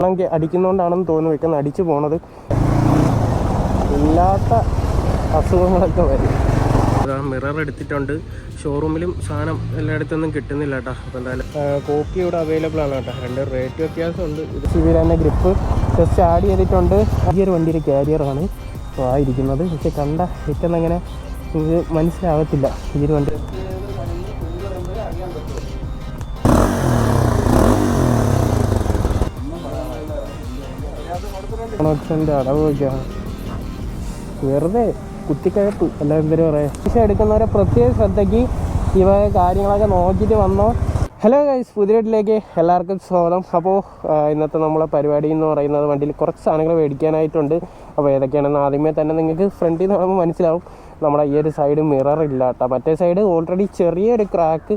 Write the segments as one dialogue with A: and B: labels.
A: വെള്ളം അടിക്കുന്നതുകൊണ്ടാണെന്ന് തോന്നുന്നു വെക്കുന്നത് അടിച്ചു പോണത്. ഇല്ലാത്ത അസുഖങ്ങളൊക്കെ വരും. മിറർ എടുത്തിട്ടുണ്ട്. ഷോറൂമിലും സാധനം എല്ലായിടത്തൊന്നും കിട്ടുന്നില്ല കേട്ടോ. അപ്പോൾ എന്തായാലും കോപ്പി ഇവിടെ അവൈലബിൾ ആണ് കേട്ടോ. രണ്ട് റേറ്റ് വ്യത്യാസമുണ്ട്. ഇത് സിവിൽ തന്നെ ഗ്രിപ്പ് ജസ്റ്റ് ആഡ് ചെയ്തിട്ടുണ്ട്. ഈ ഒരു വണ്ടിയുടെ ക്യാരിയറാണ് ആയിരിക്കുന്നത് പക്ഷെ കണ്ട ഏറ്റവും അങ്ങനെ ഇത് മനസ്സിലാകത്തില്ല ഈ ഒരു വണ്ടി കണക്ഷന്റെ അടവ് വയ്ക്കാം വെറുതെ കുത്തിക്കഴപ്പ് അല്ല എന്തൊരു പറയാം. പക്ഷേ എടുക്കുന്നവരെ പ്രത്യേക ശ്രദ്ധയ്ക്ക് ഇവ കാര്യങ്ങളൊക്കെ നോക്കിയിട്ട് വന്നോ. ഹലോ ഗൈസ് പുതിയട്ടിലേക്ക് എല്ലാവർക്കും സ്വാഗതം. അപ്പോൾ ഇന്നത്തെ നമ്മളെ പരിപാടി എന്ന് പറയുന്നത് വണ്ടിയിൽ കുറച്ച് സാധനങ്ങൾ മേടിക്കാനായിട്ടുണ്ട്. അപ്പോൾ ഏതൊക്കെയാണെന്ന് ആദ്യമേ തന്നെ നിങ്ങൾക്ക് ഫ്രണ്ടിൽ നിന്ന് മനസ്സിലാവും. നമ്മുടെ ഈ ഒരു സൈഡ് മിറർ ഇല്ല കേട്ടോ മറ്റേ സൈഡ് ഓൾറെഡി ചെറിയൊരു ക്രാക്ക്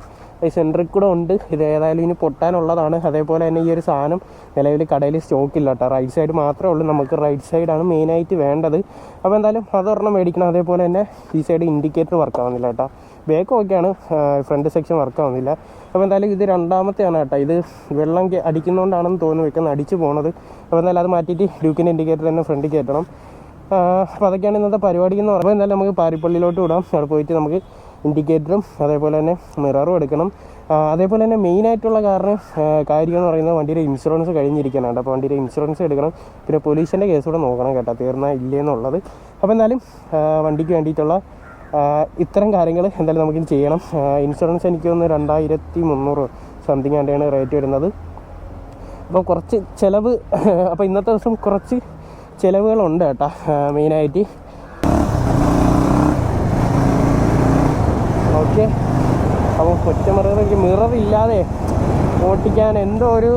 A: സെന്ററിൽ കൂടെ ഉണ്ട്. ഇത് ഏതായാലും ഇനി പൊട്ടാനുള്ളതാണ്. അതേപോലെ തന്നെ ഈ ഒരു സാധനം നിലവിൽ കടയിൽ സ്റ്റോക്ക് ഇല്ല കേട്ടോ. റൈറ്റ് സൈഡ് മാത്രമേ ഉള്ളൂ. നമുക്ക് റൈറ്റ് സൈഡാണ് മെയിനായിട്ട് വേണ്ടത്. അപ്പോൾ എന്തായാലും അതൊരെണ്ണം മേടിക്കണം. അതേപോലെ തന്നെ ഈ സൈഡ് ഇൻഡിക്കേറ്റർ വർക്ക് ആവുന്നില്ല കേട്ടോ. ബേക്ക് ഓക്കെയാണ് ഫ്രണ്ട് സെക്ഷൻ വർക്ക് ആവുന്നില്ല. അപ്പോൾ എന്തായാലും ഇത് രണ്ടാമത്തെയാണ് കേട്ടോ. ഇത് വെള്ളം അടിക്കുന്നതുകൊണ്ടാണെന്ന് തോന്നുന്നു വെക്കുന്നത് അടിച്ചു പോണത്. അപ്പോൾ എന്തായാലും അത് മാറ്റിയിട്ട് ഡ്യൂക്കിന്റെ ഇൻഡിക്കേറ്റർ തന്നെ ഫ്രണ്ടിൽ കയറ്റണം. അപ്പോൾ അതൊക്കെയാണ് ഇന്നത്തെ പരിപാടി എന്ന് പറയുമ്പോൾ എന്തായാലും നമുക്ക് പാരിപ്പള്ളിയിലോട്ട് വിടാം. അവിടെ പോയിട്ട് നമുക്ക് ഇൻഡിക്കേറ്ററും അതേപോലെ തന്നെ മിററും എടുക്കണം. അതേപോലെ തന്നെ മെയിനായിട്ടുള്ള കാരണം കാര്യം എന്ന് പറയുന്നത് വണ്ടിയുടെ ഇൻഷുറൻസ് കഴിഞ്ഞിരിക്കാനാണ്. അപ്പോൾ വണ്ടിയുടെ ഇൻഷുറൻസ് എടുക്കണം. പിന്നെ പൊല്യൂഷന്റെ കേസ് കൂടെ നോക്കണം കേട്ടോ തീർന്നാൽ ഇല്ലേന്നുള്ളത്. അപ്പോൾ എന്തായാലും വണ്ടിക്ക് വേണ്ടിയിട്ടുള്ള ഇത്തരം കാര്യങ്ങൾ എന്തായാലും നമുക്ക് ചെയ്യണം. ഇൻഷുറൻസ് എനിക്ക് തോന്നുന്നു രണ്ടായിരത്തി മുന്നൂറ് സംതിങ് ആണ്ടാണ് റേറ്റ് വരുന്നത്. അപ്പോൾ കുറച്ച് ചിലവ് അപ്പോൾ ഇന്നത്തെ ദിവസം കുറച്ച് ചിലവുകളുണ്ട് കേട്ടോ മെയിനായിട്ട് അപ്പോൾ കൊച്ചു മിറർ എനിക്ക് മിറർ ഇല്ലാതെ ഓട്ടിക്കാൻ എന്തോ ഒരു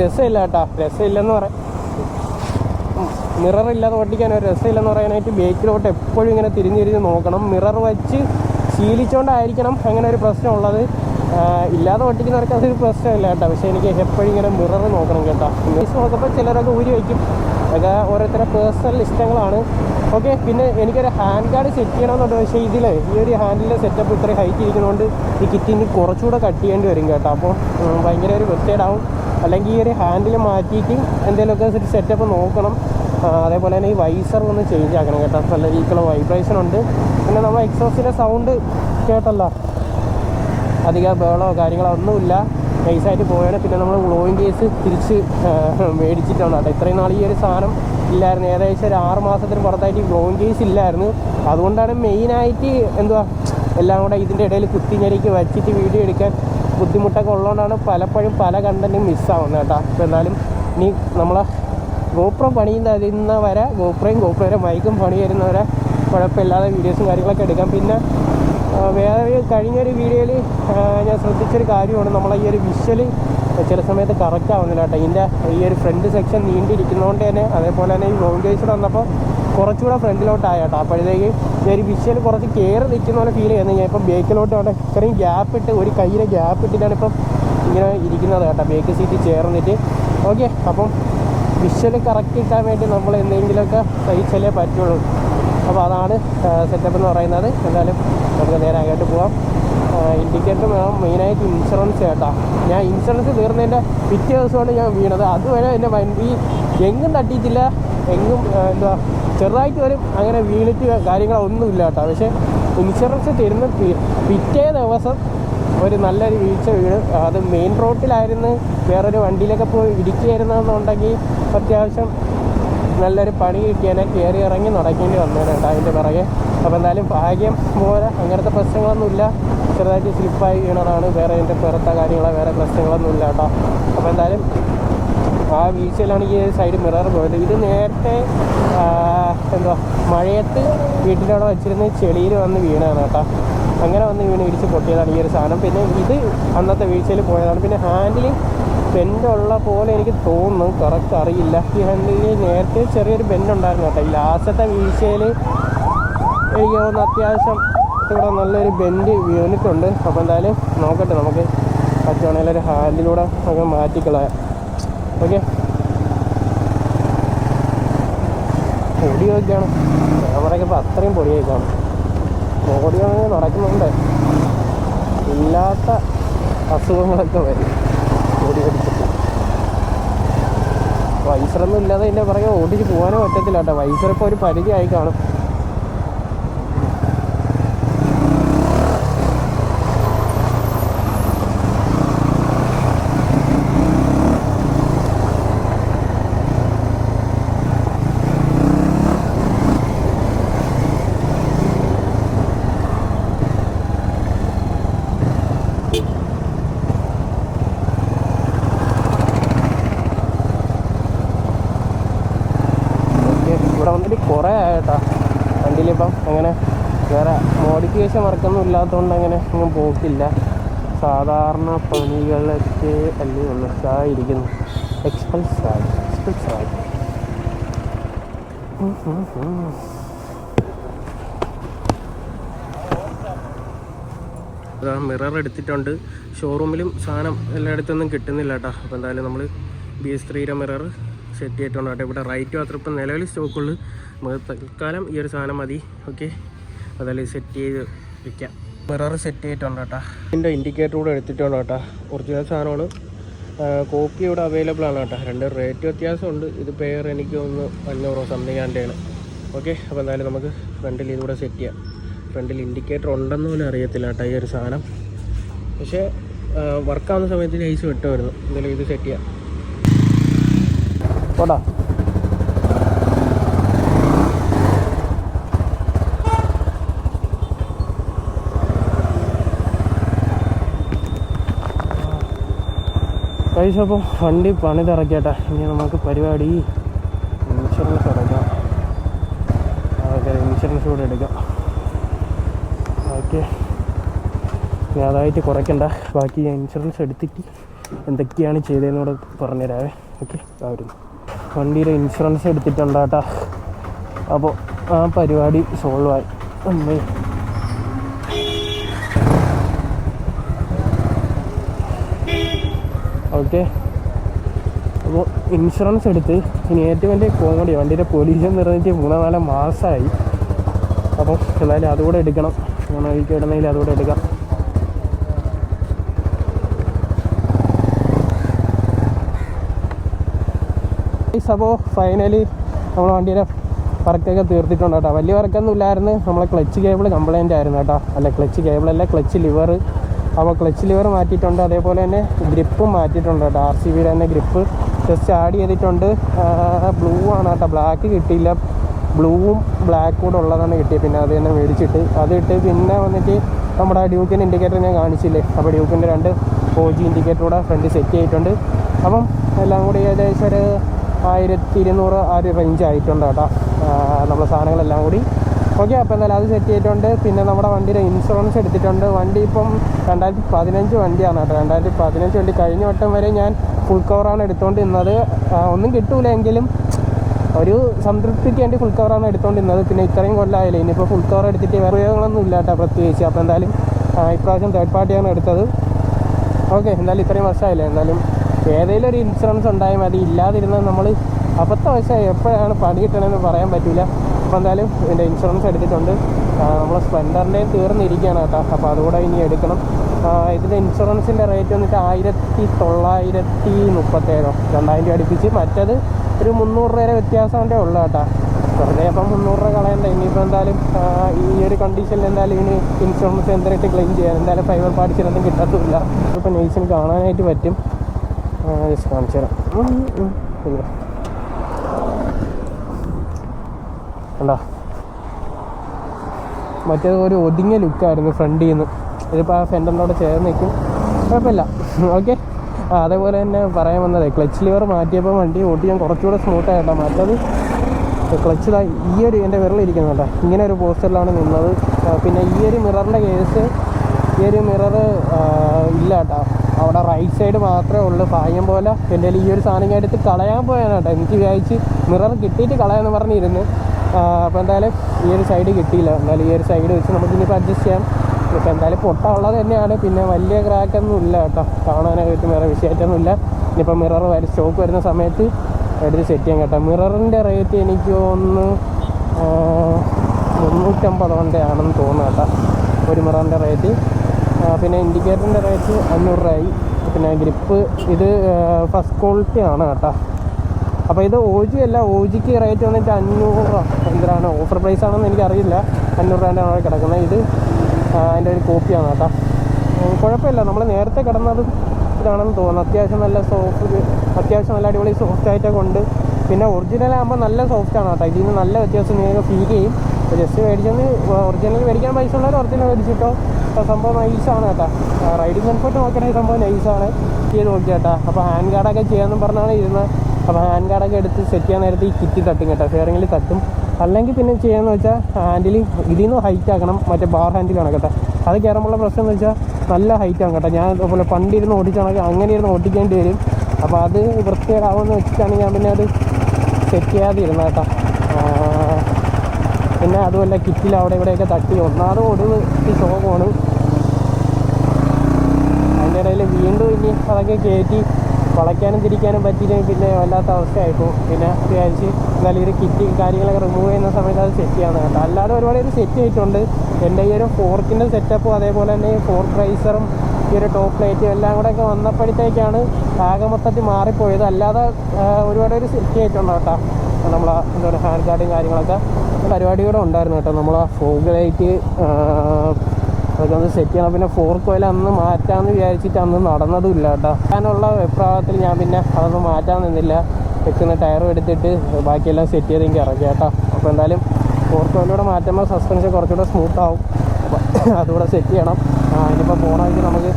A: രസമില്ല കേട്ടോ. രസമില്ലെന്ന് പറയാം. മിറർ ഇല്ലാതെ ഓട്ടിക്കാൻ ഒരു രസമില്ലെന്ന് പറയാനായിട്ട് ബേക്കിലോട്ട് എപ്പോഴും ഇങ്ങനെ തിരിഞ്ഞ് തിരിഞ്ഞ് നോക്കണം. മിറർ വെച്ച് ശീലിച്ചുകൊണ്ടായിരിക്കണം അങ്ങനെ ഒരു പ്രശ്നമുള്ളത്. ഇല്ലാതെ ഓട്ടിക്കുന്നവർക്ക് അതൊരു പ്രശ്നമില്ല കേട്ടോ. പക്ഷേ എനിക്ക് എപ്പോഴും ഇങ്ങനെ മിറർ നോക്കണം കേട്ടോ. നോക്കുമ്പോൾ ചിലരൊക്കെ ഊരി വയ്ക്കും. അതൊക്കെ ഓരോരുത്തരുടെ പേഴ്സണൽ ഇഷ്ടങ്ങളാണ്. ഓക്കെ പിന്നെ എനിക്കൊരു ഹാൻഡ് ഗാർഡ് സെറ്റ് ചെയ്യണമെന്നുണ്ട്. പക്ഷേ ഇതിൽ ഈ ഒരു ഹാൻഡിലെ സെറ്റപ്പ് ഇത്ര ഹൈറ്റ് ഇരിക്കുന്നതുകൊണ്ട് ഈ കിറ്റ് ഇനി കുറച്ചുകൂടെ കട്ട് ചെയ്യേണ്ടി വരും കേട്ടോ. അപ്പോൾ ഭയങ്കര ഒരു വൃത്തികേടാവും അല്ലെങ്കിൽ ഈ ഒരു ഹാൻഡിൽ മാറ്റിയിട്ട് എന്തെങ്കിലുമൊക്കെ സെറ്റപ്പ് നോക്കണം. അതേപോലെ തന്നെ ഈ വൈസർ ഒന്ന് ചേഞ്ച് ആക്കണം കേട്ടോ. നല്ല രീതിക്കുള്ള വൈബ്രേഷൻ ഉണ്ട്. പിന്നെ നമ്മൾ എക്സോസിന്റെ സൗണ്ട് കേട്ടല്ല. അധികം ബേളോ കാര്യങ്ങളോ ഒന്നുമില്ല. നൈസായിട്ട് പോയാണ്. പിന്നെ നമ്മൾ ഗ്ലോയിങ് കേസ് തിരിച്ച് മേടിച്ചിട്ടാണ്. കേട്ടോ ഇത്രയും നാൾ ഈ ഒരു സാധനം ഇല്ലായിരുന്നു. ഏകദേശം ഒരു ആറ് മാസത്തിന് പുറത്തായിട്ട് ഗ്ലോയിങ് കേസ് ഇല്ലായിരുന്നു. അതുകൊണ്ടാണ് മെയിനായിട്ട് എന്തുവാ എല്ലാം കൂടെ ഇതിന്റെ ഇടയിൽ കുത്തിഞ്ഞരിക്ക് വച്ചിട്ട് വീഡിയോ എടുക്കാൻ ബുദ്ധിമുട്ടൊക്കെ ഉള്ളതുകൊണ്ടാണ് പലപ്പോഴും പല കണ്ടന്റും മിസ്സാവുന്നത് കേട്ടോ. അപ്പോൾ എന്നാലും ഇനി നമ്മളെ ഗോപ്രോ പണിയും തരുന്ന വരെ ഗോപ്രയും ഗോപ്രയുടെ മൈക്കും പണി തരുന്നവരെ കുഴപ്പമില്ലാതെ വീഡിയോസും കാര്യങ്ങളൊക്കെ എടുക്കാം. പിന്നെ വേറെ കഴിഞ്ഞൊരു വീഡിയോയിൽ ഞാൻ ശ്രദ്ധിച്ചൊരു കാര്യമാണ്. നമ്മൾ ഈ ഒരു വിഷ്വൽ ചില സമയത്ത് കറക്റ്റ് ആവുന്നില്ല കേട്ടോ. ഇതിന്റെ ഈ ഒരു ഫ്രണ്ട് സെക്ഷൻ നീണ്ടിരിക്കുന്നതുകൊണ്ട് തന്നെ അതേപോലെ തന്നെ ഈ കേസ് വന്നപ്പോൾ കുറച്ചുകൂടെ ഫ്രണ്ടിലോട്ടായ കേട്ടോ. അപ്പോഴത്തേക്ക് ഒരു വിഷ്വൽ കുറച്ച് കയറി നിൽക്കുന്ന പോലെ ഫീൽ ചെയ്യുന്നത് ഞാൻ ഇപ്പം ബേക്കിലോട്ട് അവിടെ ഇത്രയും ഗ്യാപ്പ് ഇട്ട് ഒരു കയ്യിലെ ഗ്യാപ്പ് ഇട്ടിട്ടാണ് ഇപ്പം ഇങ്ങനെ ഇരിക്കുന്നത് കേട്ടോ. ബേക്ക് സീറ്റ് ചേർന്നിട്ട്. ഓക്കെ അപ്പം വിഷ്വൽ കറക്റ്റ് കിട്ടാൻ വേണ്ടി നമ്മൾ എന്തെങ്കിലുമൊക്കെ സഹിച്ചാലേ പറ്റുള്ളൂ. അപ്പോൾ അതാണ് സെറ്റപ്പ് എന്ന് പറയുന്നത്. എന്തായാലും നമുക്ക് നേരെ അങ്ങോട്ട് പോവാം. ഇൻഡിക്കേറ്റർ വേണം. മെയിനായിട്ട് ഇൻഷുറൻസ് കേട്ടോ. ഞാൻ ഇൻഷുറൻസ് തീർന്നതിന്റെ പിറ്റേ ദിവസമാണ് ഞാൻ വീണത്. അതുവരെ എന്റെ വണ്ടി എങ്ങും തട്ടിയിട്ടില്ല. എങ്ങും എന്താ ചെറുതായിട്ട് വരും അങ്ങനെ വീണിട്ട് കാര്യങ്ങളൊന്നുമില്ല കേട്ടോ. പക്ഷേ ഇൻഷുറൻസ് തരുന്ന പിറ്റേ ദിവസം ഒരു നല്ലൊരു വീഴ്ച വീണ്. അത് മെയിൻ റോട്ടിലായിരുന്നു വേറൊരു വണ്ടിയിലൊക്കെ പോയി ഇടിക്കുകയായിരുന്നെന്നുണ്ടെങ്കിൽ അത്യാവശ്യം നല്ലൊരു പണി കിട്ടിയാൽ കയറി ഇറങ്ങി നടക്കേണ്ടി വന്നേനെ അതിന്റെ പിറകെ. അപ്പോൾ എന്തായാലും ഭാഗ്യം പോലെ അങ്ങനത്തെ പ്രശ്നങ്ങളൊന്നുമില്ല ചെറുതായിട്ട് സ്ലിപ്പായി വീണതാണ്. വേറെ അതിന്റെ പുറത്തെ കാര്യങ്ങളോ വേറെ പ്രശ്നങ്ങളൊന്നുമില്ല കേട്ടോ. അപ്പോൾ എന്തായാലും ആ വീഴ്ചയിലാണ് ഈ സൈഡ് മിറർ പോയത്. ഇത് നേരത്തെ എന്തോ മഴയത്ത് വീട്ടിലവിടെ വെച്ചിരുന്ന് ചെളിയിൽ വന്ന് വീണാണ് കേട്ടോ. അങ്ങനെ വന്ന് വീണ് ഇടിച്ച് പൊട്ടിയതാണ് ഈ ഒരു സാധനം. പിന്നെ ഇത് അന്നത്തെ വീഴ്ചയിൽ പോയതാണ്. പിന്നെ ഹാൻഡിൽ ബെൻഡുള്ള പോലെ എനിക്ക് തോന്നുന്നു. കറക്റ്റ് അറിയില്ല. ഈ ഹാൻഡിൽ നേരത്തെ ചെറിയൊരു ബെൻഡ് ഉണ്ടായിരുന്നു കേട്ടോ. ഈ ലാസ്റ്റത്തെ വീഴ്ചയിൽ എനിക്ക് തോന്നുന്നു അത്യാവശ്യം ഇവിടെ നല്ലൊരു ബെൻഡ് വീണിട്ടുണ്ട്. അപ്പോൾ എന്തായാലും നോക്കട്ടെ നമുക്ക്. പറ്റുവാണെങ്കിൽ ഒരു ഹാൻഡിലൂടെ അങ്ങ് മാറ്റിക്കളയാം ഓക്കെ പൊടിയൊക്കെയാണ് ക്യാമറയ്ക്ക് ഇപ്പോൾ അത്രയും പൊടിയൊക്കെയാണ് ഓടിയോ നടക്കുന്നുണ്ട്. ഇല്ലാത്ത അസുഖങ്ങളൊക്കെ വരും. ബോഡി പിടിച്ചിട്ട് വൈസറൊന്നും ഇല്ലാതെ ഇതിന്റെ പുറകെ ഓടിച്ച് പോകാനോ പറ്റത്തില്ല കേട്ടോ. വൈസർ ഇപ്പോൾ ഒരു പരിധി ആയി കാണും ഓക്കെ ഇവിടെ വന്നിട്ട് കുറേ ആയിട്ടാ വണ്ടിയിലിപ്പം അങ്ങനെ വേറെ മോഡിഫിക്കേഷൻ വർക്കൊന്നും ഇല്ലാത്തതുകൊണ്ട് അങ്ങനെ ഒന്നും പോക്കില്ല. സാധാരണ പണികളൊക്കെ അല്ലേ ഉള്ളതായിരിക്കുന്നു ഇരിക്കുന്നു. എക്സ്പൾസ് റാഗ് മിറർ എടുത്തിട്ടുണ്ട്. ഷോറൂമിലും സാധനം എല്ലായിടത്തൊന്നും കിട്ടുന്നില്ല കേട്ടോ അപ്പോൾ എന്തായാലും നമ്മൾ ബി എസ് ത്രീയുടെ മിറർ സെറ്റ് ചെയ്തിട്ടുണ്ട് കേട്ടോ. ഇവിടെ റൈറ്റ് മാത്രം ഇപ്പം നിലവിൽ സ്റ്റോക്കുള്ളൂ നമുക്ക് തൽക്കാലം ഈ ഒരു സാധനം മതി. ഓക്കെ അതായത് സെറ്റ് ചെയ്ത് വെക്കാം. മിറർ സെറ്റ് ചെയ്തിട്ടുണ്ട് കേട്ടോ. ഇതിന്റെ ഇൻഡിക്കേറ്റർ കൂടെ എടുത്തിട്ടുണ്ട് കേട്ടോ. ഒറിജിനൽ സാധനമാണ്. കോപ്പി ഇവിടെ അവൈലബിൾ ആണ് കേട്ടോ. രണ്ട് റേറ്റ് വ്യത്യാസമുണ്ട്. ഇത് പെയർ എനിക്ക് ഒന്ന് അഞ്ഞൂറോ സംതിങ് ആണ്ടാണ് ഓക്കെ അപ്പോൾ എന്തായാലും നമുക്ക് ഫ്രണ്ടിൽ ഇതുകൂടെ സെറ്റ് ചെയ്യാം. ഫ്രണ്ടിൽ ഇൻഡിക്കേറ്റർ ഉണ്ടെന്ന് പോലും അറിയത്തില്ല കേട്ടോ ഈ ഒരു സാധനം. പക്ഷേ വർക്കാവുന്ന സമയത്ത് ഐസ് വിട്ടുമായിരുന്നു എന്തായാലും ഇത് സെറ്റ് ചെയ്യാം. പോടാ. പൈസ അപ്പോൾ വണ്ടി പണിതിറക്കിയട്ടെ. ഇനി നമുക്ക് പരിപാടി ഇൻഷുറൻസ് അടയ്ക്കാം. ഓക്കെ ഇൻഷുറൻസ് കൂടെ എടുക്കാം. ഓക്കെ. ഇനി അതായിട്ട് കുറയ്ക്കണ്ട. ബാക്കി ഞാൻ ഇൻഷുറൻസ് എടുത്തിട്ട് എന്തൊക്കെയാണ് ചെയ്തതെന്നൂടെ പറഞ്ഞുതരാവേ. ഓക്കെ. ആയിരുന്നു വണ്ടിയുടെ ഇൻഷുറൻസ് എടുത്തിട്ടുണ്ട് കേട്ടോ അപ്പോൾ ആ പരിപാടി സോൾവായി അമ്മേ. ഓക്കെ. അപ്പോൾ ഇൻഷുറൻസ് എടുത്ത് ഇനി ഏറ്റവും വലിയ കോമഡി വണ്ടിയുടെ പൊല്യൂഷൻ നിറഞ്ഞിട്ട് മൂന്നോ നാലോ മാസമായി അപ്പം എന്തായാലും അതുകൂടെ എടുക്കണം. മൂന്ന് വഴിക്ക് ഇടുന്നതിൽ അതുകൂടെ എടുക്കാം. അപ്പോൾ ഫൈനലി നമ്മൾ വണ്ടിയുടെ വർക്കൊക്കെ തീർത്തിട്ടുണ്ട് കേട്ടോ. വലിയ വർക്കൊന്നും ഇല്ലായിരുന്നു നമ്മളെ ക്ലച്ച് കേബിൾ കംപ്ലൈന്റ് ആയിരുന്നു കേട്ടോ. അല്ല ക്ലച്ച് കേബിളല്ല ക്ലച്ച് ലിവർ അപ്പോൾ ക്ലച്ച് ലിവർ മാറ്റിയിട്ടുണ്ട്. അതേപോലെ തന്നെ ഗ്രിപ്പും മാറ്റിയിട്ടുണ്ട് കേട്ടോ. ആർ സി ബിയുടെ തന്നെ ഗ്രിപ്പ് ജസ്റ്റ് ആഡ് ചെയ്തിട്ടുണ്ട്. ബ്ലൂ ആണ് കേട്ടോ. ബ്ലാക്ക് കിട്ടിയില്ല. ബ്ലൂവും ബ്ലാക്കും കൂടെ ഉള്ളതാണ് കിട്ടിയത്. പിന്നെ അത് തന്നെ മേടിച്ചിട്ട് അത് ഇട്ട് പിന്നെ വന്നിട്ട് നമ്മുടെ ഡ്യൂക്കിന്റെ ഇൻഡിക്കേറ്റർ ഞാൻ കാണിച്ചില്ലേ? അപ്പോൾ ഡ്യൂക്കിന്റെ രണ്ട് ഫോർ ജി ഇൻഡിക്കേറ്റർ കൂടെ ഫ്രണ്ട് സെറ്റ് ചെയ്തിട്ടുണ്ട്. അപ്പം എല്ലാം കൂടി ഏകദേശം ഒരു ആയിരത്തി ഇരുന്നൂറ് ആ ഒരു റേഞ്ച് ആയിട്ടുണ്ട് കേട്ടോ. നമ്മുടെ സാധനങ്ങളെല്ലാം കൂടി ഓക്കെ അപ്പോൾ എന്തായാലും അത് സെറ്റ് ചെയ്തിട്ടുണ്ട്. പിന്നെ നമ്മുടെ വണ്ടിയുടെ ഇൻഷുറൻസ് എടുത്തിട്ടുണ്ട്. വണ്ടി ഇപ്പം രണ്ടായിരത്തി പതിനഞ്ച് വണ്ടിയാണ് കേട്ടോ. രണ്ടായിരത്തി പതിനഞ്ച് വണ്ടി കഴിഞ്ഞ വട്ടം വരെ ഞാൻ ഫുൾ കവറാണ് എടുത്തുകൊണ്ടിരുന്നത് ഒന്നും കിട്ടൂല എങ്കിലും ഒരു സംതൃപ്തിക്ക് വേണ്ടി ഫുൾ കവറാണ് എടുത്തുകൊണ്ടിരുന്നത് പിന്നെ ഇത്രയും കൊല്ലമായില്ലേ ഇനിയിപ്പോൾ ഫുൾ കവർ എടുത്തിട്ട് വേറെ ഉപയോഗങ്ങളൊന്നും ഇല്ല കേട്ടോ പ്രത്യേകിച്ച്. അപ്പോൾ എന്തായാലും ഇപ്രാവശ്യം തേർഡ് പാർട്ടിയാണ് എടുത്തത്. ഓക്കെ എന്തായാലും ഇത്രയും വർഷമായില്ലേ. എന്തായാലും ഏതെങ്കിലും ഒരു ഇൻഷുറൻസ് ഉണ്ടായാൽ മതി. ഇല്ലാതിരുന്നാൽ നമ്മൾ അബദ്ധവശമായി എപ്പോഴാണ് പണി കിട്ടണമെന്ന് പറയാൻ പറ്റില്ല അപ്പോൾ എന്തായാലും ഇതിന്റെ ഇൻഷുറൻസ് എടുത്തിട്ടുണ്ട് നമ്മൾ സ്പ്ലെൻഡറിന്റെയും തീർന്നിരിക്കുകയാണ് കേട്ടോ. അപ്പോൾ അതുകൂടെ ഇനി എടുക്കണം. ഇതിന്റെ ഇൻഷുറൻസിന്റെ റേറ്റ് വന്നിട്ട് ആയിരത്തി തൊള്ളായിരത്തി മുപ്പത്തേഴോ രണ്ടായിരം രൂപ അടുപ്പിച്ച്. മറ്റത് ഒരു മുന്നൂറ് രൂപ വ്യത്യാസത്തിന്റെ ഉള്ളു കേട്ടോ. വെറുതെ അപ്പം മുന്നൂറ് രൂപ കളയണ്ട. ഇനിയിപ്പോൾ എന്തായാലും ഈ ഒരു കണ്ടീഷനിൽ എന്തായാലും ഇനി ഇൻഷുറൻസ് എന്തായിട്ട് ക്ലെയിം ചെയ്യാൻ എന്തായാലും ഫൈബർ പാടിച്ചിലൊന്നും കിട്ടത്തില്ല. ഇപ്പോൾ നെയ്സിന് കാണാനായിട്ട് പറ്റും. ജസ്റ്റ് കാണിച്ചു തരാം കണ്ടോ? മറ്റേത് ഒരു ഒതുങ്ങിയ ലുക്കായിരുന്നു ഫ്രണ്ടിൽ നിന്ന് ഇതിപ്പോൾ ആ ഫെൻഡറിനോട് ചേർന്ന് നിൽക്കും കുഴപ്പമില്ല. ഓക്കെ അതേപോലെ തന്നെ പറയാൻ വന്നത് ക്ലച്ച് ലിവർ മാറ്റിയപ്പോൾ വണ്ടി ഓട്ടി ഞാൻ കുറച്ചുകൂടെ സ്മൂത്ത് ആയിട്ടാ. മറ്റത് ക്ലച്ച് ഈ ഒരു എന്റെ വിരലിരിക്കുന്നുണ്ടോ ഇങ്ങനെ ഒരു പോസ്റ്ററിലാണ് നിന്നത്. പിന്നെ ഈ ഒരു മിററിന്റെ കേസ് ഈ ഒരു മിറർ ഇല്ല കേട്ടോ. അവിടെ റൈറ്റ് സൈഡ് മാത്രമേ ഉള്ളൂ. ഭാഗ്യം പോലെ എന്റെ ഈ ഒരു സാധനം എടുത്ത് കളയാൻ പോയാണ് കേട്ടോ. എനിക്ക് വിചാരിച്ച് മിറർ കിട്ടിയിട്ട് കളയാമെന്ന് പറഞ്ഞിരുന്നു. അപ്പോൾ എന്തായാലും ഈ ഒരു സൈഡ് കിട്ടിയില്ല. എന്തായാലും ഈ ഒരു സൈഡ് വെച്ച് നമുക്ക് ഇനിയിപ്പോൾ അഡ്ജസ്റ്റ് ചെയ്യാം. ഇപ്പോൾ എന്തായാലും പൊട്ട ഉള്ളത് തന്നെയാണ്. പിന്നെ വലിയ ക്രാക്കൊന്നും ഇല്ല കേട്ടോ. കാണാനൊക്കെ പറ്റും വേറെ വിഷയമായിട്ടൊന്നുമില്ല ഇനിയിപ്പോൾ മിറർ വരും സ്റ്റോക്ക് വരുന്ന സമയത്ത് എടുത്ത് സെറ്റ് ചെയ്യാം കേട്ടോ. മിററിന്റെ റേറ്റ് എനിക്ക് ഒന്ന് ആ, മുന്നൂറ്റമ്പത് കൊണ്ടേ ആണെന്ന് തോന്നുന്നു കേട്ടോ. ഒരു മിററിന്റെ റേറ്റ് പിന്നെ ഇൻഡിക്കേറ്ററിന്റെ റേറ്റ് അഞ്ഞൂറ് രൂപയായി. പിന്നെ ഗ്രിപ്പ് ഇത് ഫസ്റ്റ് ക്വാളിറ്റി ആണ് കേട്ടോ. അപ്പോൾ ഇത് ഒ ജി അല്ല ഒ ജിക്ക് റേറ്റ് വന്നിട്ട് അഞ്ഞൂറ് എന്തിനാണ്? ഓഫർ പ്രൈസ് ആണെന്ന് എനിക്കറിയില്ല. അഞ്ഞൂറ് രൂപ ആണ് കിടക്കുന്നത്. ഇത് അതിന്റെ ഒരു കോപ്പിയാണ് കേട്ടോ. കുഴപ്പമില്ല. നമ്മൾ നേരത്തെ കിടന്നതും ഇതാണെന്ന് തോന്നുന്നു. അത്യാവശ്യം നല്ല സോഫ്റ്റ് അത്യാവശ്യം നല്ല അടിപൊളി സോഫ്റ്റ് ആയിട്ടൊക്കെ ഉണ്ട്. പിന്നെ ഒറിജിനൽ ആകുമ്പോൾ നല്ല സോഫ്റ്റ് ആണ് കേട്ടോ. ഇതിൽ നിന്ന് നല്ല വ്യത്യാസം നിങ്ങൾക്ക് ഫീൽ ചെയ്യും. ജസ്റ്റ് മേടിച്ചെന്ന് ഒറിജിനൽ മേടിക്കാൻ പൈസ ഉള്ളവർ ഒറിജിനൽ മേടിച്ചിട്ടോ അപ്പോൾ സംഭവം നൈസാണ് കേട്ടോ. റൈഡിങ് കംഫർട്ട് നോക്കണമെങ്കിൽ സംഭവം നൈസാണ് ചെയ്ത് നോക്കി കേട്ടോ അപ്പോൾ ഹാൻഡ് ഗാർഡൊക്കെ ചെയ്യാമെന്നും പറഞ്ഞാണ് ഇരുന്നത്. അപ്പോൾ ഹാൻഡ് ഗാർഡൊക്കെ എടുത്ത് സെറ്റ് ചെയ്യാൻ നേരത്തെ ഈ കിറ്റി തട്ടും കേട്ടോ. ഫെയറിങ്ങിൽ തട്ടും. അല്ലെങ്കിൽ പിന്നെ ചെയ്യാമെന്ന് വെച്ചാൽ ഹാൻഡിൽ ഇതിൽ നിന്ന് ഹൈറ്റ് ആക്കണം. മറ്റേ ബാർ ഹാൻഡിലാണ് കേട്ടോ. അത് കയറുമ്പോഴുള്ള പ്രശ്നം എന്ന് വെച്ചാൽ നല്ല ഹൈറ്റ് ആണ് കേട്ടോ. ഞാൻ അതുപോലെ പണ്ടിരുന്ന് ഓടിച്ചാണെങ്കിൽ അങ്ങനെ ഇരുന്ന് ഓടിക്കേണ്ടി വരും. അപ്പോൾ അത് വൃത്തികേടാവുമെന്ന് വെച്ചിട്ടാണ് ഞാൻ പിന്നെ അത് സെറ്റ് ചെയ്യാതെ ഇരുന്നത് കേട്ടോ പിന്നെ അതുമല്ല കിറ്റിൽ അവിടെ ഇവിടെയൊക്കെ തട്ടി. ഒന്നാമത് ഒടുവ് ശോകമാണ് അതിന്റെ ഇടയിൽ വീണ്ടും ഇനി അതൊക്കെ കയറ്റി വളയ്ക്കാനും തിരിക്കാനും പറ്റിയില്ലെങ്കിൽ പിന്നെ വല്ലാത്ത അവസ്ഥയായിപ്പോൾ പിന്നെ വിചാരിച്ച് എന്നാലും ഒരു കിറ്റ് കാര്യങ്ങളൊക്കെ റിമൂവ് ചെയ്യുന്ന സമയത്ത് അത് സെറ്റ് ചെയ്യാൻ കേട്ടോ. അല്ലാതെ ഒരുപാട് ഇത് സെറ്റ് ചെയ്തിട്ടുണ്ട്. എന്റെ ഈ ഒരു ഫോർക്കിന്റെ സെറ്റപ്പും അതേപോലെ തന്നെ ഈ ഫോർക്ക് റൈസറും ഈ ഒരു ടോപ്പ് പ്ലേറ്റും എല്ലാം കൂടെ ഒക്കെ വന്നപ്പോഴത്തേക്കാണ് ആകെ മൊത്തത്തിൽ മാറിപ്പോയത്. അല്ലാതെ ഒരുപാട് ഒരു സെറ്റ് ചെയ്തിട്ടുണ്ട് കേട്ടോ. നമ്മൾ എന്താ പറയുക ഹാൻഡ് ഗാർഡും കാര്യങ്ങളൊക്കെ പരിപാടി കൂടെ ഉണ്ടായിരുന്നു കേട്ടോ. നമ്മൾ ആ ഫോഗ് ലൈറ്റ് അതൊക്കെ ഒന്ന് സെറ്റ് ചെയ്യണം. പിന്നെ ഫോർ കോയിൽ അന്ന് മാറ്റാമെന്ന് വിചാരിച്ചിട്ട് അന്ന് നടന്നതും ഇല്ല കേട്ടോ. അങ്ങനെയുള്ള വിപ്രാവത്തിൽ ഞാൻ പിന്നെ അതൊന്നും മാറ്റാൻ നിന്നില്ല. വെക്കുന്ന ടയറും എടുത്തിട്ട് ബാക്കിയെല്ലാം സെറ്റ് ചെയ്ത് എനിക്ക് കേട്ടോ. അപ്പോൾ എന്തായാലും ഫോർ ഓയിലൂടെ മാറ്റുമ്പോൾ സസ്പെൻഷൻ കുറച്ചുകൂടെ സ്മൂത്ത് ആവും. അപ്പോൾ അതുകൂടെ സെറ്റ് ചെയ്യണം. ഇനിയിപ്പോൾ പോകണമെങ്കിൽ നമുക്ക്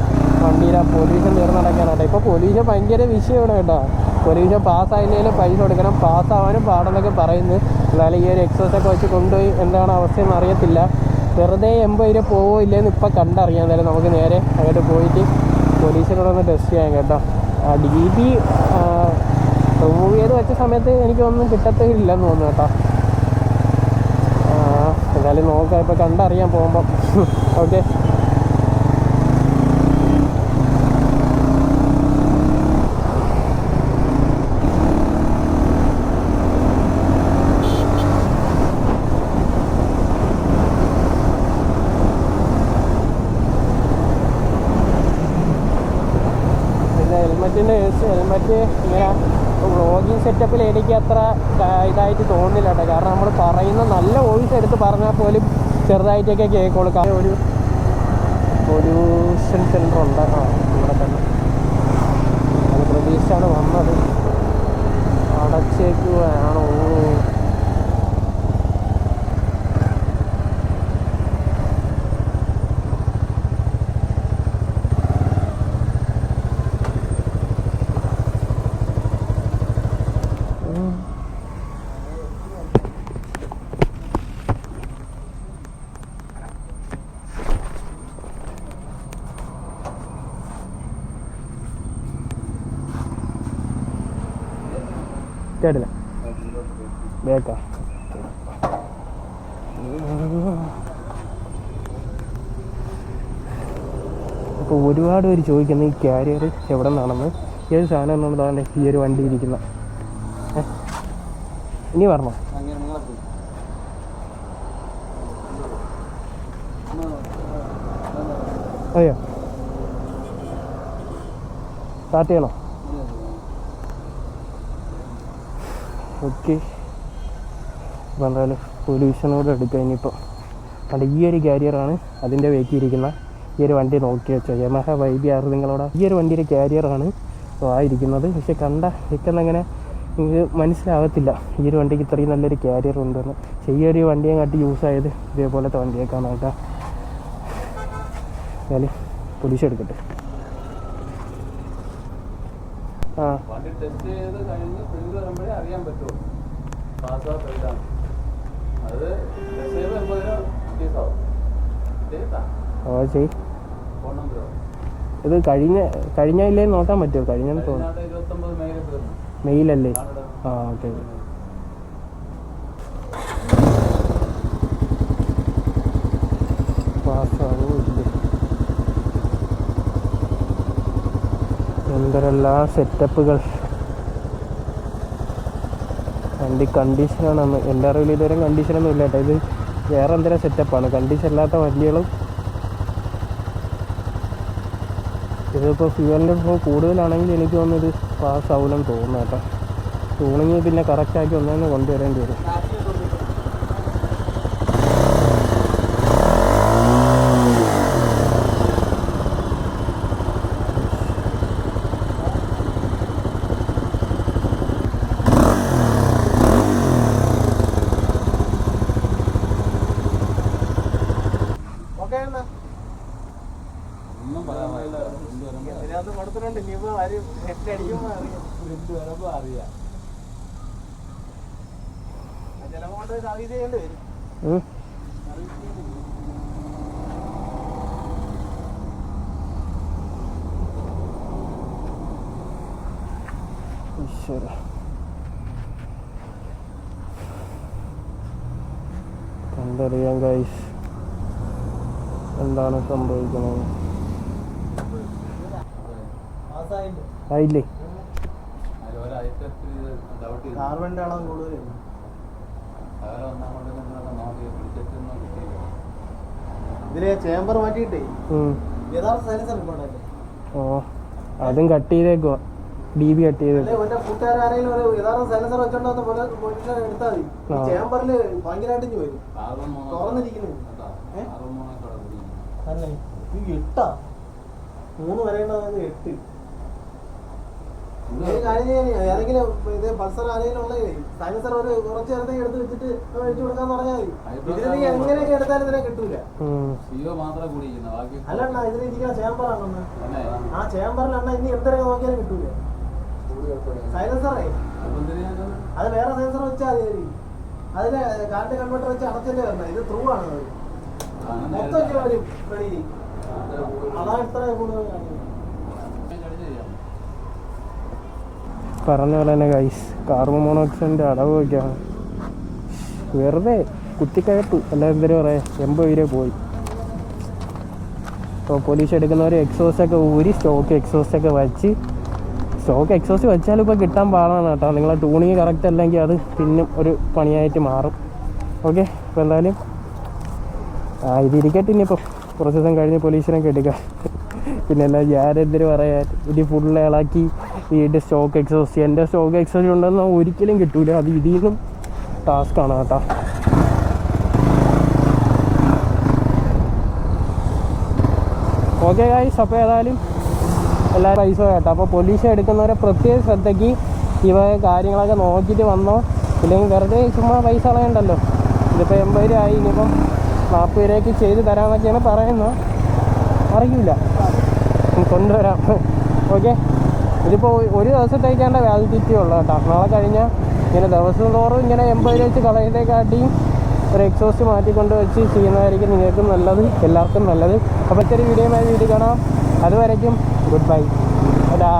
A: വണ്ടിയിൽ ആ പൊല്യൂഷൻ തീർന്ന് നടക്കാനായിട്ട് ഇപ്പോൾ പൊല്യൂഷൻ ഭയങ്കര വിഷയമാണ് കേട്ടോ. പൊല്യൂഷൻ പാസ്സായില്ലെങ്കിലും പൈസ കൊടുക്കണം. പാസ്സാവാനും പാടെന്നൊക്കെ പറയുന്നു. എന്നാലും ഈ ഒരു എക്സോസ് ഒക്കെ വെച്ച് കൊണ്ടുപോയി എന്താണ് അവസ്ഥയെന്ന് അറിയത്തില്ല. വെറുതെ എൺപത് രൂപ പോവോ ഇല്ലെന്ന് ഇപ്പം കണ്ടറിയാൻ നേരം നമുക്ക് നേരെ അങ്ങോട്ട് പോയിട്ട് പോലീസിനോട് ഒന്ന് ടെസ്റ്റ് ചെയ്യാം കേട്ടോ. ഡി ബി റിമൂവ് ചെയ്ത് വെച്ച സമയത്ത് എനിക്കൊന്നും കിട്ടത്തില്ലെന്ന് തോന്നുന്നു കേട്ടോ. എന്തായാലും നോക്കാം. ഇപ്പം കണ്ടറിയാൻ പോകുമ്പം. ഓക്കെ പിന്നെ ഹെൽമെറ്റിന്റെ ഹെൽമെറ്റ് ഇങ്ങനെ വ്ളോഗിങ് സെറ്റപ്പിൽ എനിക്ക് അത്ര ഇതായിട്ട് തോന്നുന്നില്ല കേട്ടോ. കാരണം നമ്മൾ പറയുന്ന നല്ല വോയിസ് എടുത്ത് പറഞ്ഞാൽ പോലും ചെറുതായിട്ടൊക്കെ കേൾക്കുള്ളൂ കാരണം ഒരു പൊല്യൂഷൻ സെന്റർ ഉണ്ട്. ആ ഇവിടെ തന്നെ. അത് പ്രതീക്ഷിച്ചാണ് വന്നത്. അടച്ചേക്കുവാണോ. കേട്ടില്ല ബേക്കാ. അപ്പോൾ ഒരുപാട് പേര് ചോദിക്കുന്ന ഈ ക്യാരിയർ എവിടെ നിന്നാണെന്ന് ഏത് സാധനം എന്നുള്ളതാണ് ഈ ഒരു വണ്ടി ഇരിക്കുന്ന? ഇനി പറഞ്ഞോ? അയ്യോ. സ്റ്റാർട്ട് ചെയ്യണോ? ഓക്കെ എന്തായാലും പൊല്യൂഷനോട് എടുക്കുക ഇനിയിപ്പോൾ. അല്ല ഈ ഒരു കാരിയറാണ് അതിന്റെ വേക്കിയിരിക്കുന്ന ഈ ഒരു വണ്ടി നോക്കി വെച്ചോ. യമഹ വൈബി ആറ് നിങ്ങളോട്. ഈ ഒരു വണ്ടിയുടെ കാരിയറാണ് ആയിരിക്കുന്നത് പക്ഷെ കണ്ട വെക്കുന്നങ്ങനെ നിങ്ങൾക്ക് മനസ്സിലാകത്തില്ല. ഈ ഒരു വണ്ടിക്ക് ഇത്രയും നല്ലൊരു കാരിയർ ഉണ്ടെന്ന്. പക്ഷേ ഈ ഒരു വണ്ടിയെ കാട്ടി യൂസ് ആയത് ഇതേപോലത്തെ വണ്ടിയേക്കാണ് കേട്ടോ. എന്നാലും പൊലീഷ് എടുക്കട്ടെ. ആ.
B: പറ്റുള്ളൂ ഫെയിലാണ് അത് മെസ്സേജ് ചെയ്ത് എൺപത് രൂപ ഫീസാവും ചെയ്താ
A: ഓ ചെയ്
B: ഫോൺ നമ്പറോ
A: ഇത് കഴിഞ്ഞ കഴിഞ്ഞ ഇല്ലേ നോക്കാൻ പറ്റുമോ?
B: കഴിഞ്ഞ
A: മെയിലല്ലേ? ആ ഓക്കെ. എന്തെല്ലാം സെറ്റപ്പുകൾ വണ്ടി കണ്ടീഷനാണ് എന്റെ അറിവിൽ ഇതുവരെ കണ്ടീഷനൊന്നും ഇല്ല കേട്ടോ ഇത് വേറെ എന്തെങ്കിലും സെറ്റപ്പാണ് കണ്ടീഷൻ ഇല്ലാത്ത വണ്ടികളും ഇതിപ്പോൾ ഫ്യൂവലിന്റെ ഇപ്പോൾ കൂടുതലാണെങ്കിൽ എനിക്ക് തോന്നുന്നത് പാസ് ആവില്ലെന്ന് തോന്നുന്നു കേട്ടോ. ടൂണിങ് പിന്നെ കറക്റ്റാക്കി ഒന്നേന്ന് കൊണ്ടുവരേണ്ടി വരും
C: ഓക്കെ എന്നാ
B: ഒന്നും പറയാൻ പറ്റില്ല പ്രിന്റ് വരുമ്പോ
C: ഇതിനകത്ത് കൊടുത്തിട്ടുണ്ട്. ഇനിയിപ്പോ ആരും നെറ്റ് അടിക്കുമ്പോ അറിയാം.
B: പ്രിന്റ് വരുമ്പോ അറിയാം.
C: ചിലപ്പോ കൊണ്ട് സർവീസ് ചെയ്യേണ്ടി വരും.
A: ഉം.
C: സർവീസ് ചെയ്യേണ്ടി വരും
A: ഈശ്വര. കണ്ടറിയാം ഗൈസ് എന്താണ് സംഭവിക്കുന്നത്? ആയില്ലേ?
B: ചെയ്തു
C: കാർബണിന്റെ അളവ്
B: കിട്ടിയില്ല
C: ഇതിലെ ചേമ്പർ മാറ്റിയിട്ടേ. യഥാർത്ഥ സൈലൻസർ ഇപ്പോണ്ടല്ലേ
A: ഓ അതും കട്ട് ചെയ്തേക്കുവാ. ഡി ബി കട്ട്
C: എട്ടാ. മൂന്ന് വരേണ്ടത് എട്ട്. ഏതെങ്കിലും ഇത് പൾസർ ആരെങ്കിലും ഉള്ളതേ സൈലൻസർ ഒരു കുറച്ച് നേരത്തേക്ക് എടുത്ത് വെച്ചിട്ട് അഴിച്ചു കൊടുക്കാന്ന് പറഞ്ഞാൽ മതി. ഇതിന് നീ എങ്ങനെയൊക്കെ എടുത്താലും ഇതിനെ കിട്ടൂല. അല്ലണ്ണ ഇതിന് ഇരിക്കുന്ന ചേമ്പറാണെന്ന് ആ ചേമ്പറിൽ അണ്ണ ഇനി എന്തൊക്കെ നോക്കിയാലും കിട്ടൂല. സൈലൻസറേ? അത്? വേറെ സെൻസർ വെച്ചാൽ മതി. അതിന് കാർഡ് കൺവെർട്ടർ വെച്ച് അടച്ചല്ലേ വരണം. ഇത് ത്രൂ ആണ് മൊത്തം വരും. അതാണ് ഇത്ര കൂടുതൽ കാണിക്കുന്നത്
B: അടിച്ച് ചെയ്യാം.
A: പറഞ്ഞ പോലെ തന്നെ ഗൈസ് കാർബൺ മോണോക്സൈഡിന്റെ അടവ് വയ്ക്കാണ്. വെറുതെ കുത്തിക്കയറ്റു അല്ല എന്തിനു പറയാം? എൺപത് രൂപ പോയി. ഇപ്പോൾ പോലീസ് എടുക്കുന്നവർ എക്സോസൊക്കെ ഊരി സ്റ്റോക്ക് എക്സോസൊക്കെ വച്ച്. സ്റ്റോക്ക് എക്സോസ് വെച്ചാലും ഇപ്പോൾ കിട്ടാൻ പാടാണ് കേട്ടോ. നിങ്ങളെ ടൂണിങ് കറക്റ്റ് അല്ലെങ്കിൽ അത് പിന്നും ഒരു പണിയായിട്ട് മാറും. ഓക്കെ അപ്പോൾ എന്തായാലും ആ ഇതിരിക്കട്ടെ ഇനിയിപ്പോൾ കുറച്ച് ദിവസം കഴിഞ്ഞ് പോലീസിനൊക്കെ എടുക്കാം പിന്നെ എല്ലാം ഞാനെന്തിനു പറയാൻ ഇത് ഫുള്ള് ഇളക്കി വീട് സ്റ്റോക്ക് എക്സോസ്റ്റ് എന്റെ സ്റ്റോക്ക് എക്സോസ്റ്റ് ഉണ്ടെന്ന് ഒരിക്കലും കിട്ടൂല. അത് ഇതിൽ നിന്നും ടാസ്ക്കാണ് കേട്ടോ. ഓക്കെ ഗായ്സ് അപ്പോൾ ഏതായാലും എല്ലാ പൈസ കേട്ടോ. അപ്പോൾ പോലീസ് എടുക്കുന്നവരെ പ്രത്യേക ശ്രദ്ധയ്ക്ക് ഇവ കാര്യങ്ങളൊക്കെ നോക്കിയിട്ട് വന്നോ. ഇല്ലെങ്കിൽ വെറുതെ ചുമ്മാ പൈസ കളയണ്ടല്ലോ. ഇതിപ്പോൾ എൺപത് രൂപ ആയി ഇനിയിപ്പം നാൽപ്പത് രൂപയ്ക്ക് ചെയ്ത് തരാമെന്നൊക്കെയാണ് പറയുന്നത്. അറിയില്ല കൊണ്ടുവരാം. ഓക്കെ ഇതിപ്പോൾ ഒരു ദിവസത്തേക്കേണ്ട വാലിഡിറ്റി ഉള്ളൂ കേട്ടോ. നാളെ കഴിഞ്ഞാൽ ഇങ്ങനെ ദിവസം തോറും ഇങ്ങനെ എൺപത് രൂപ വെച്ച് കളയുന്നതിനെക്കാട്ടിയും ഒരു എക്സോസ്റ്റ് മാറ്റിക്കൊണ്ട് വെച്ച് ചെയ്യുന്നതായിരിക്കും നിങ്ങൾക്കും നല്ലത് എല്ലാവർക്കും നല്ലത്. അപ്പോൾ ചെറിയ വീഡിയോയുമായി വീട്ടിൽ കാണാം. അതുവരയ്ക്കും ഗുഡ് ബൈ അതാ